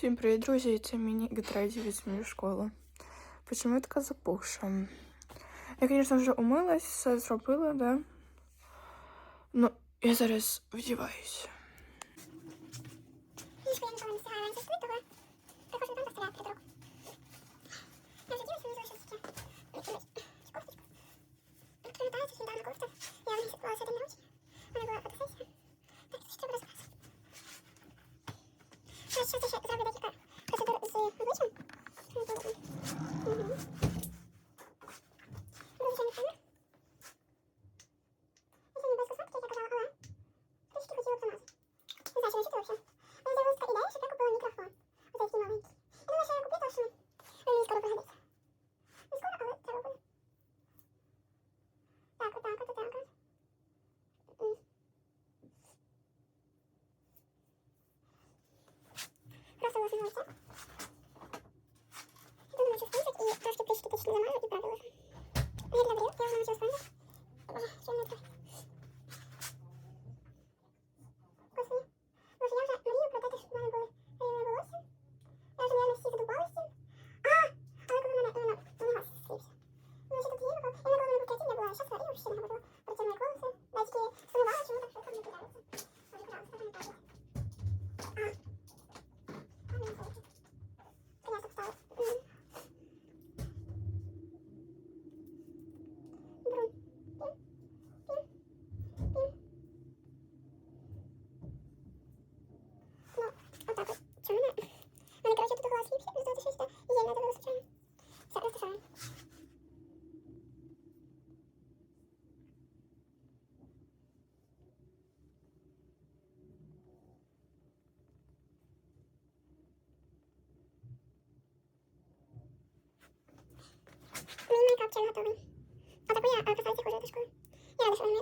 Всім привіт, друзі! Це мені Гетрейді від змію школи. Почему я така запухша? Я, звісно, вже умилась, все зробила, да? Ну, я зараз вдіваюся. Лишку я Зараз ще зроблю декілька процедур з обличчям. Угу. Дуже ще не певна. Я сьогодні без косметики, як я казала, але трішки хотіла б помазати. Не знаю, чи начити вообще. Мені з'явилася така ідея, щоб я купила мікрофон. Ось такий маленький. Я думаю, що я куплю, тому що він мені скоро пригодиться. Не скоро, але треба буде. Так, отак, от, отак, от. М. Просто ложу на лице. Я думаю, що и і трошки плечики точно замажу і правда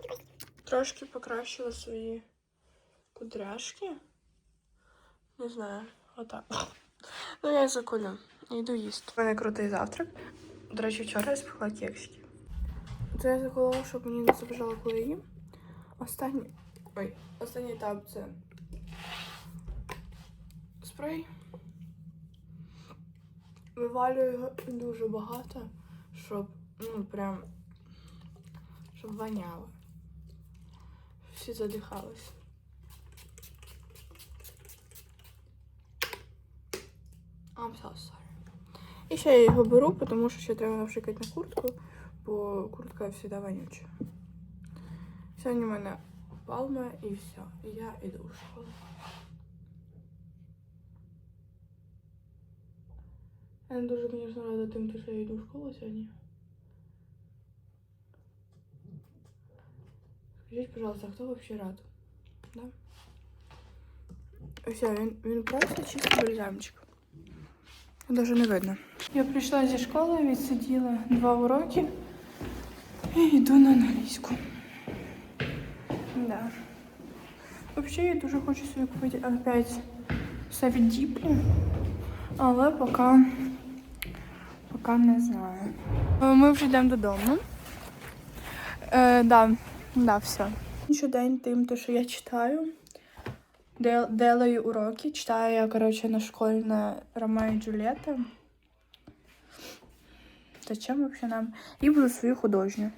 такий. Трошки покращила свої кудряшки. Не знаю, отак. Ну, я заколю. Йду їсти. У мене крутий завтрак. До речі, вчора я спекла кексики. Це я заколола, щоб мені не забажало, коли їм. Останній. Ой, останній етап це спрей. Вивалюю його дуже багато, щоб, ну, прям, щоб воняло. Всі задихались. I'm so sorry. І ще я його беру, тому що ще треба навшикати на куртку, бо куртка завжди вонюча. Сьогодні в мене палма і все. Я йду в школу. Я не дуже, звісно, рада тим, що я йду в школу сьогодні. Скажіть, пожалуйста, хто взагалі рад? Да? Все, він, він просто чисто бальзамчик. Даже не видно. Я прийшла зі школи, відсиділа два уроки і йду на англійську. Да. Взагалі, я дуже хочу собі купити опять совет діплі, але поки, поки не знаю. Е, Ми вже йдемо додому. Е, да, да, все. Щодень тим, то, що я читаю. Дел- Делаю уроки. Читаю я, короче, на школьное Рома и Джульетта. Зачем вообще нам? І буду свою художню.